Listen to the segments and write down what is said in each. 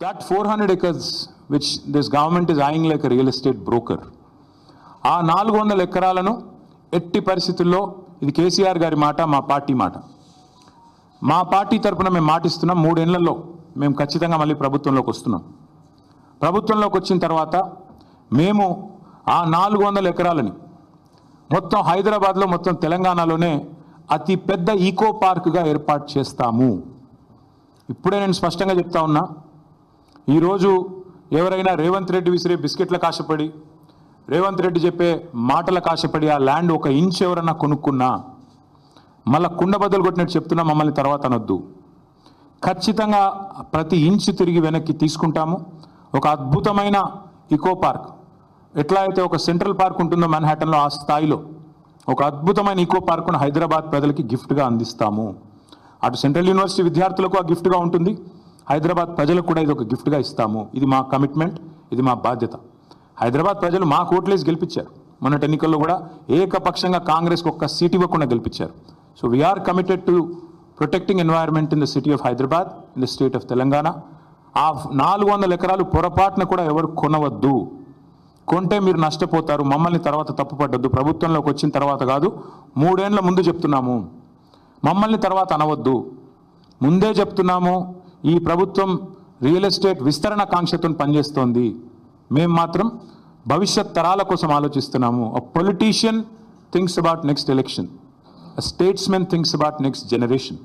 That 400 acres, which this government is eyeing like a real estate broker, ఆ నాలుగు వందల ఎకరాలను ఎట్టి పరిస్థితుల్లో ఇది కేసీఆర్ గారి మాట మా పార్టీ మాట. మా పార్టీ తరపున మేము మాటిస్తున్నాం మూడేళ్ళలో మేము ఖచ్చితంగా మళ్ళీ ప్రభుత్వంలోకి వస్తున్నాం. ప్రభుత్వంలోకి వచ్చిన తర్వాత మేము ఆ నాలుగు వందల ఎకరాలని మొత్తం హైదరాబాద్లో మొత్తం తెలంగాణలోనే అతి పెద్ద ఈకో పార్క్గా ఏర్పాటు చేస్తాము. ఇప్పుడే నేను స్పష్టంగా చెప్తా ఉన్నా ఈరోజు ఎవరైనా రేవంత్ రెడ్డి విసిరే బిస్కెట్లకు ఆశపడి రేవంత్ రెడ్డి చెప్పే మాటలకు ఆశపడి ఆ ల్యాండ్ ఒక ఇంచ్ ఎవరన్నా కొనుక్కున్నా మళ్ళా కుండ బద్దలు కొట్టినట్టు చెప్తున్నా మమ్మల్ని తర్వాత అనొద్దు. ఖచ్చితంగా ప్రతి ఇంచ్ తిరిగి వెనక్కి తీసుకుంటాము. ఒక అద్భుతమైన ఇకో పార్క్ ఎట్లా అయితే ఒక సెంట్రల్ పార్క్ ఉంటుందో మన్హాటన్లో ఆ స్థాయిలో ఒక అద్భుతమైన ఈకో పార్కును హైదరాబాద్ ప్రజలకి గిఫ్ట్గా అందిస్తాము. అటు సెంట్రల్ యూనివర్సిటీ విద్యార్థులకు ఆ గిఫ్ట్గా ఉంటుంది. హైదరాబాద్ ప్రజలకు కూడా ఇది ఒక గిఫ్ట్గా ఇస్తాము. ఇది మా కమిట్మెంట్ ఇది మా బాధ్యత. హైదరాబాద్ ప్రజలు మా కోట్లేసి గెలిపించారు. మొన్నటి ఎన్నికల్లో కూడా ఏకపక్షంగా కాంగ్రెస్కి ఒక్క సీట్ ఇవ్వకుండా గెలిపించారు. So we are committed to protecting environment in the city of Hyderabad in the state of Telangana. ఆ నాలుగు వందల ఎకరాలు పొరపాటున కూడా ఎవరు కొనవద్దు. కొంటే మీరు నష్టపోతారు మమ్మల్ని తర్వాత తప్పుపడ్డద్దు ప్రభుత్వంలోకి వచ్చిన తర్వాత కాదు మూడేళ్ళ ముందు చెప్తున్నాము. మమ్మల్ని తర్వాత అనవద్దు. ముందే చెప్తున్నాము ఈ ప్రభుత్వం రియల్ ఎస్టేట్ విస్తరణ కాంక్షతో పనిచేస్తోంది. మేము మాత్రం భవిష్యత్ తరాల కోసం ఆలోచిస్తున్నాము. A politician things about next election statesmen things about next generation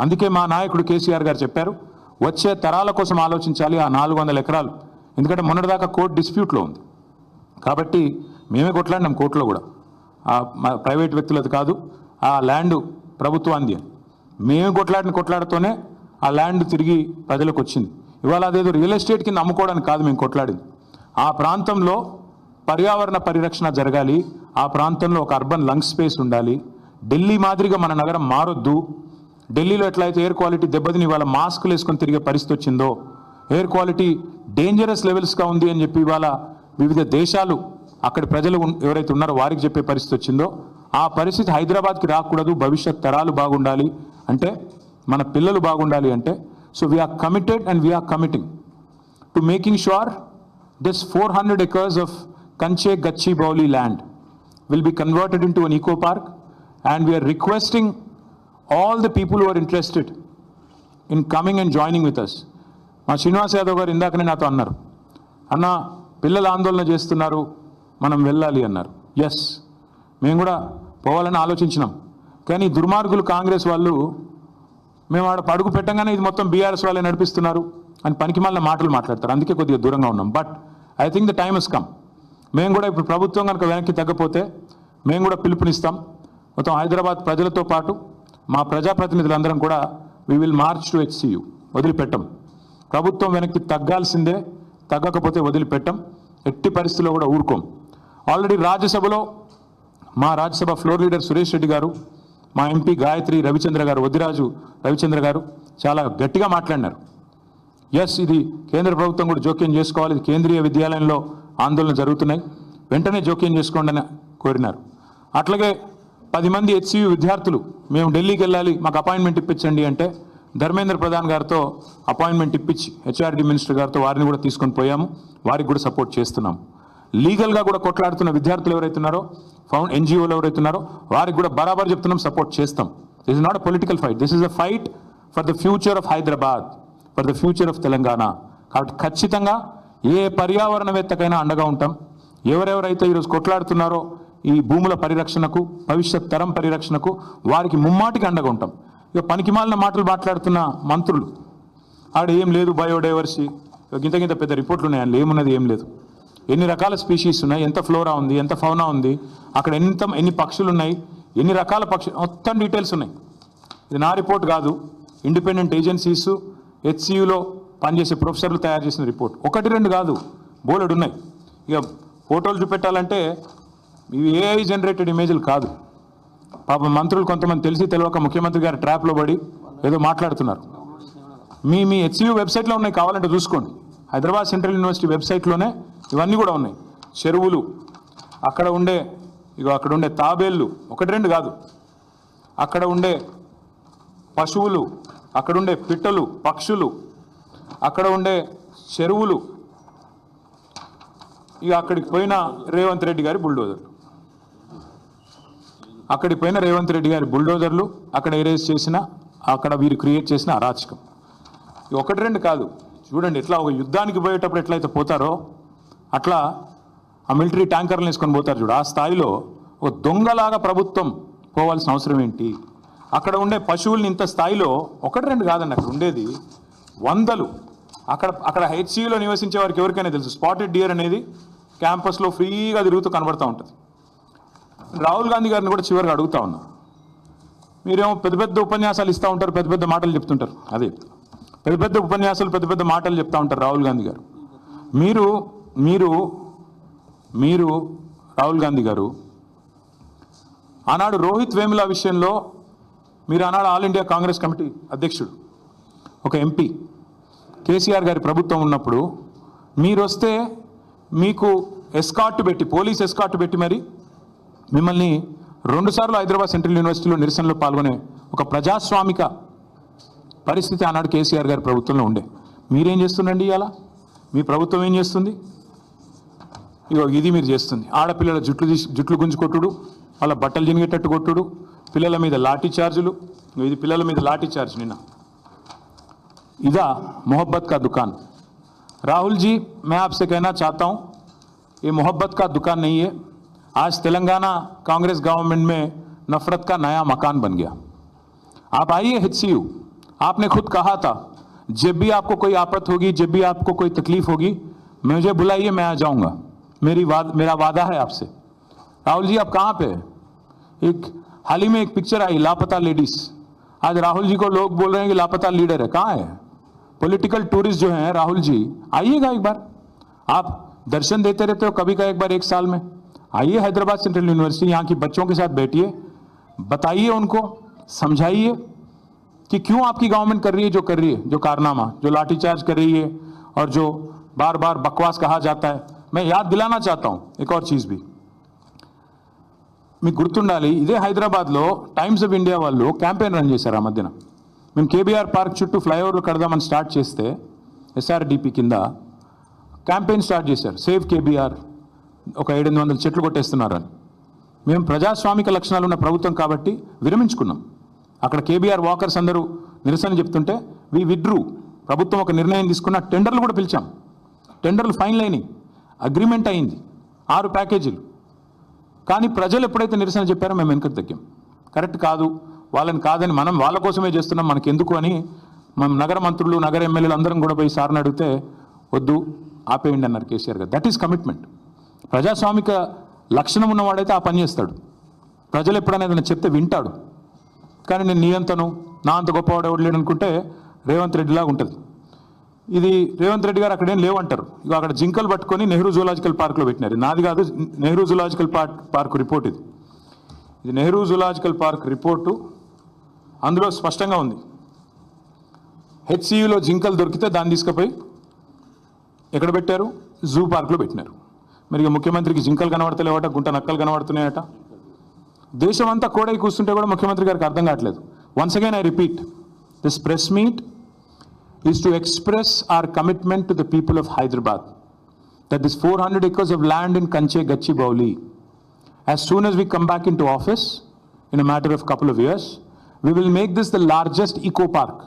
అందుకే మా నాయకుడు కేసీఆర్ గారు చెప్పారు వచ్చే తరాల కోసం ఆలోచించాలి ఆ నాలుగు వందల ఎకరాలు. ఎందుకంటే మొన్నటిదాకా కోర్టు డిస్ప్యూట్లో ఉంది. కాబట్టి మేమే కొట్లాడినాం కోర్టులో కూడా. ఆ మా- ప్రైవేట్ వ్యక్తులది కాదు ఆ ల్యాండ్ ప్రభుత్వాంది అని. మేము కొట్లాడిన కొట్లాడుతూనే ఆ ల్యాండ్ తిరిగి ప్రజలకు వచ్చింది ఇవాళ అదేదో రియల్ ఎస్టేట్ కింద అమ్ముకోవడానికి కాదు మేము కొట్లాడింది. ఆ ప్రాంతంలో పర్యావరణ పరిరక్షణ జరగాలి ఆ ప్రాంతంలో ఒక అర్బన్ లంగ్ స్పేస్ ఉండాలి. ఢిల్లీ మాదిరిగా మన నగరం మారొద్దు. ఢిల్లీలో ఎట్లయితే ఎయిర్ క్వాలిటీ దెబ్బతిని ఇవాళ మాస్కులు వేసుకొని తిరిగే పరిస్థితి వచ్చిందో ఎయిర్ క్వాలిటీ డేంజరస్ లెవెల్స్గా ఉంది అని చెప్పి ఇవాళ వివిధ దేశాలు అక్కడ ప్రజలు ఎవరైతే ఉన్నారో వారికి చెప్పే పరిస్థితి వచ్చిందో ఆ పరిస్థితి హైదరాబాద్కి రాకూడదు భవిష్యత్ తరాలు బాగుండాలి. అంటే మన పిల్లలు బాగుండాలి అంటే so we are committed and we are committing to making sure this four hundred acres of Kancha Gachibowli land will be converted into an eco park and we are requesting all the people who are interested in coming and joining with us మా శ్రీనివాస్ యాదవ్ గారు ఇందాకనే నాతో అన్నారు అన్న పిల్లలు ఆందోళన చేస్తున్నారు మనం వెళ్ళాలి అన్నారు. ఎస్ మేము కూడా పోవాలని ఆలోచించినాం. కానీ దుర్మార్గులు కాంగ్రెస్ వాళ్ళు మేము ఆడ పడుగు పెట్టంగానే ఇది మొత్తం బీఆర్ఎస్ వాళ్ళే నడిపిస్తున్నారు అని పనికి మళ్ళీ మాటలు మాట్లాడతారు. అందుకే కొద్దిగా దూరంగా ఉన్నాం. But I think the time is come మేము కూడా ఇప్పుడు ప్రభుత్వం కనుక వెనక్కి తగ్గపోతే మేము కూడా పిలుపునిస్తాం. మొత్తం హైదరాబాద్ ప్రజలతో పాటు మా ప్రజాప్రతినిధులందరం కూడా we will march to HCU వదిలిపెట్టం. ప్రభుత్వం వెనక్కి తగ్గాల్సిందే తగ్గకపోతే వదిలిపెట్టం. ఎట్టి పరిస్థితుల్లో కూడా ఊరుకోం. ఆల్రెడీ రాజ్యసభలో మా రాజ్యసభ ఫ్లోర్ లీడర్ సురేష్ రెడ్డి గారు మా ఎంపీ గాయత్రి రవిచంద్ర గారు వద్దిరాజు రవిచంద్ర గారు చాలా గట్టిగా మాట్లాడినారు. ఎస్ ఇది కేంద్ర ప్రభుత్వం కూడా జోక్యం చేసుకోవాలి. ఇది కేంద్రీయ విద్యాలయంలో ఆందోళన జరుగుతున్నాయి. వెంటనే జోక్యం చేసుకోండి అని కోరినారు. అట్లాగే పది మంది హెచ్సియు విద్యార్థులు మేము ఢిల్లీకి వెళ్ళాలి మాకు అపాయింట్మెంట్ ఇప్పించండి అంటే ధర్మేంద్ర ప్రధాన్ గారితో అపాయింట్మెంట్ ఇప్పించి హెచ్ఆర్డి మినిస్టర్ గారితో వారిని కూడా తీసుకొని పోయాము. వారికి కూడా సపోర్ట్ చేస్తున్నాము. లీగల్గా కూడా కొట్లాడుతున్న విద్యార్థులు ఎవరైతున్నారో ఫౌండ్ ఎన్జిఓలు ఎవరైతే ఉన్నారో వారికి కూడా బరాబర్ చెప్తున్నాం సపోర్ట్ చేస్తాం. This is not a political fight this is a fight for the future of Hyderabad for the future of Telangana కాబట్టి ఖచ్చితంగా ఏ పర్యావరణవేత్తకైనా అండగా ఉంటాం. ఎవరెవరైతే ఈరోజు కొట్లాడుతున్నారో ఈ భూముల పరిరక్షణకు భవిష్యత్ తరం పరిరక్షణకు వారికి ముమ్మాటికి అండగా ఉంటాం. ఇక పనికిమాలిన మాటలు మాట్లాడుతున్న మంత్రులు ఆడ ఏం లేదు బయోడైవర్సిటీ ఇంత గింత పెద్ద రిపోర్ట్లు ఉన్నాయి అందులో ఏమున్నది ఏం లేదు. ఎన్ని రకాల స్పీషీస్ ఉన్నాయి? ఎంత ఫ్లోరా ఉంది? ఎంత ఫౌనా ఉంది? అక్కడ ఎంత ఎన్ని పక్షులు ఉన్నాయి? ఎన్ని రకాల పక్షులు మొత్తం డీటెయిల్స్ ఉన్నాయి. ఇది నా రిపోర్ట్ కాదు. ఇండిపెండెంట్ ఏజెన్సీస్ హెచ్సియులో పనిచేసే ప్రొఫెసర్లు తయారు చేసిన రిపోర్ట్. ఒకటి రెండు కాదు. బోలెడు ఉన్నాయి. ఇక ఫోటోలు చూపెట్టాలంటే ఇవి ఏఐ జనరేటెడ్ ఇమేజ్లు కాదు. పాపం మంత్రులు కొంతమంది తెలిసి తెలియక ముఖ్యమంత్రి గారి ట్రాప్లో పడి ఏదో మాట్లాడుతున్నారు. మీ మీ హెచ్సియు వెబ్సైట్లో ఉన్నాయి కావాలంటే చూసుకోండి. హైదరాబాద్ సెంట్రల్ యూనివర్సిటీ వెబ్సైట్లోనే ఇవన్నీ కూడా ఉన్నాయి. చెరువులు అక్కడ ఉండే ఇక అక్కడ ఉండే తాబేళ్ళు ఒకటి రెండు కాదు. అక్కడ ఉండే పశువులు అక్కడ ఉండే పిట్టలు పక్షులు అక్కడ ఉండే చెరువులు ఇక అక్కడికి పోయిన రేవంత్ రెడ్డి గారి బుల్డోజర్లు. అక్కడికి పోయిన రేవంత్ రెడ్డి గారి బుల్డోజర్లు అక్కడ ఎరేజ్ చేసిన అక్కడ వీరు క్రియేట్ చేసిన అరాచకం. ఒకటి రెండు కాదు. చూడండి ఎట్లా ఒక యుద్ధానికి పోయేటప్పుడు ఎట్లయితే పోతారో అట్లా ఆ మిలిటరీ ట్యాంకర్లు వేసుకొని పోతారు చూడు. ఆ స్థాయిలో ఒక దొంగలాగా ప్రభుత్వం పోవాల్సిన అవసరం ఏంటి? అక్కడ ఉండే పశువుల్ని ఇంత స్థాయిలో ఒకటి రెండు కాదండి అక్కడ ఉండేది వందలు. అక్కడ అక్కడ హెచ్సిలో నివసించే వారికి ఎవరికైనా తెలుసు? స్పాటెడ్ డియర్ అనేది క్యాంపస్లో ఫ్రీగా తిరుగుతూ కనబడుతూ ఉంటుంది. రాహుల్ గాంధీ గారిని కూడా చివరిగా అడుగుతా ఉన్నా. మీరేమో పెద్ద పెద్ద ఉపన్యాసాలు ఇస్తూ ఉంటారు పెద్ద పెద్ద మాటలు చెప్తుంటారు. అదే పెద్ద పెద్ద ఉపన్యాసాలు పెద్ద పెద్ద మాటలు చెప్తా ఉంటారు రాహుల్ గాంధీ గారు. మీరు మీరు మీరు రాహుల్ గాంధీ గారు ఆనాడు రోహిత్ వేముల విషయంలో మీరు ఆనాడు ఆల్ ఇండియా కాంగ్రెస్ కమిటీ అధ్యక్షుడు ఒక ఎంపీ కేసీఆర్ గారి ప్రభుత్వం ఉన్నప్పుడు మీరు వస్తే మీకు ఎస్కాట్ పెట్టి పోలీస్ ఎస్కాట్ పెట్టి మరి మిమ్మల్ని రెండుసార్లు హైదరాబాద్ సెంట్రల్ యూనివర్సిటీలో నిరసనలో పాల్గొనే ఒక ప్రజాస్వామిక పరిస్థితి ఆనాడు కేసీఆర్ గారి ప్రభుత్వంలో ఉండే. మీరేం చేస్తుండండి ఇవాళ మీ ప్రభుత్వం ఏం చేస్తుంది? ఇగో ఇది మీరు చేస్తుంది ఆడపిల్లల జుట్లు తీసి జుట్లు గుంజు కొట్టుడు వాళ్ళ బట్టలు జినిగేటట్టు కొట్టుడు పిల్లల మీద లాఠీ చార్జులు ఇగో ఇది పిల్లల మీద లాఠీ చార్జ్ నిన్న ఇదా मोहब्बत का दुकान राहुल जी मैं आपसे कहना चाहता हूं ये मोहब्बत का दुकान नहीं है आज तेलंगाना कांग्रेस गवर्नमेंट में नफरत का नया मकान बन गया आप आइए एच आपने खुद कहा था जब भी आपको कोई आपत होगी जब भी आपको कोई तकलीफ होगी मुझे बुलाइए मैं आ जाऊंगा मेरी वाद, मेरा वादा है आपसे। राहुल जी, आप कहाँ पे एक, हाल ही में एक पिक्चर आई, लापता लेडीज़ आज राहुल जी को लोग बोल रहे हैं कि लापता लीडर है। कहाँ है? पॉलिटिकल टूरिस्ट जो हैं, राहुल जी, आइएगा एक बार। आप दर्शन देते रहते हो कभी का एक बार, एक साल में। आइए हैदराबाद सेंट्रल यूनिवर्सिटी यहाँ की बच्चों के साथ बैठिए। बताइए उनको, समझाइए कि क्यों आपकी गवर्नमेंट कर रही है, जो कर रही है, जो कारनामा, जो लाठीचार्ज कर रही है, और जो बार बार बकवास कहा जाता है। मैं याद दिलाना चाहता हूं एक और चीज भी మీకు గుర్తుండాలి ఇదే హైదరాబాద్లో టైమ్స్ ఆఫ్ ఇండియా వాళ్ళు క్యాంపెయిన్ రన్ చేశారు ఆ మధ్యన మేము కేబీఆర్ పార్క్ చుట్టూ ఫ్లైఓవర్లు కడదామని స్టార్ట్ చేస్తే ఎస్ఆర్డిపి కింద క్యాంపెయిన్ స్టార్ట్ చేశారు సేవ్ కేబీఆర్ ఒక ఏడెనిమిది వందల చెట్లు కొట్టేస్తున్నారు అని మేము ప్రజాస్వామిక లక్షణాలు ఉన్న ప్రభుత్వం కాబట్టి విరమించుకున్నాం అక్కడ కేబీఆర్ వాకర్స్ అందరూ నిరసన చెప్తుంటే వి విడ్రూ ప్రభుత్వం ఒక నిర్ణయం తీసుకున్న టెండర్లు కూడా పిలిచాం టెండర్లు ఫైనల్ అయినాయి అగ్రిమెంట్ అయింది. ఆరు ప్యాకేజీలు. కానీ ప్రజలు ఎప్పుడైతే నిరసన చెప్పారో మేము వెనుకకు తగ్గాం. కరెక్ట్ కాదు. వాళ్ళని కాదని మనం వాళ్ళ కోసమే చేస్తున్నాం. మనకి ఎందుకు అని మనం నగర మంత్రులు నగర ఎమ్మెల్యేలు అందరం కూడా పోయి సార్ని అడిగితే వద్దు ఆపేయండి అన్నారు కేసీఆర్ గారు. దట్ ఈస్ కమిట్మెంట్ ప్రజాస్వామిక లక్షణం ఉన్నవాడైతే ఆ పని చేస్తాడు. ప్రజలు ఎప్పుడైనా ఏదైనా చెప్తే వింటాడు. కానీ నేను నీ అంతను నా అంత గొప్పవాడు ఎవడు అనుకుంటే రేవంత్ రెడ్డిలాగా ఉంటుంది. ఇది రేవంత్ రెడ్డి గారు అక్కడేం లేవంటారు. ఇక అక్కడ జింకలు పట్టుకొని నెహ్రూ జూలాజికల్ పార్క్లో పెట్టినారు. నాది కాదు Nehru zoological park park report ఇది. ఇది నెహ్రూ జూలాజికల్ పార్క్ రిపోర్టు. అందులో స్పష్టంగా ఉంది. హెచ్సియులో జింకలు దొరికితే దాన్ని తీసుకుపోయి ఎక్కడ పెట్టారు? జూ పార్క్లో పెట్టినారు. మరి ఇక ముఖ్యమంత్రికి జింకలు కనబడతలేవట గుంట నక్కలు కనబడుతున్నాయట. దేశం అంతా కోడై కూర్చుంటే కూడా ముఖ్యమంత్రి గారికి అర్థం కావట్లేదు. Once again I repeat this press meet is to express our commitment to the people of Hyderabad that this 400 acres of land in Kanche Gachibowli, as soon as we come back into office in a matter of couple of years, we will make this the largest eco park,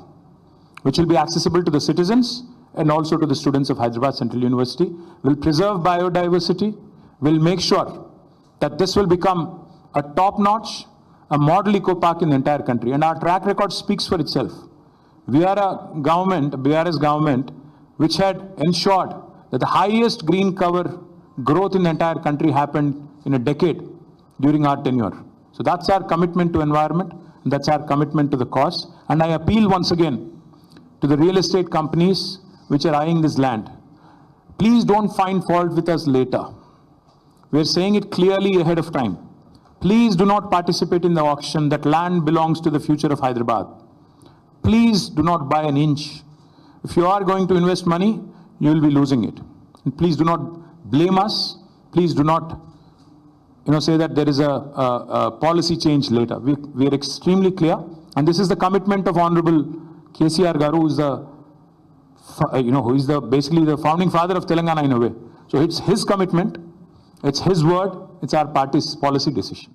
which will be accessible to the citizens and also to the students of Hyderabad Central University. Will preserve biodiversity. Will make sure that this will become a top-notch, a model eco park in the entire country. And our track record speaks for itself. We are a government, BRS government, which had ensured that the highest green cover growth in the entire country happened in a decade during our tenure. So that's our commitment to environment, and that's our commitment to the cause. And I appeal once again to the real estate companies which are eyeing this land. Please don't find fault with us later. We are saying it clearly ahead of time. Please do not participate in the auction. That land belongs to the future of Hyderabad please do not buy an inch. If you are going to invest money, you will be losing it. And please do not blame us. Please do not, you know, say that there is a, a, a policy change later. We, we are extremely clear, and this is the commitment of Honorable KCR Garu, who is the you know, who is the basically the founding father of Telangana in a way. So it's his commitment, it's his word, it's our party's policy decision.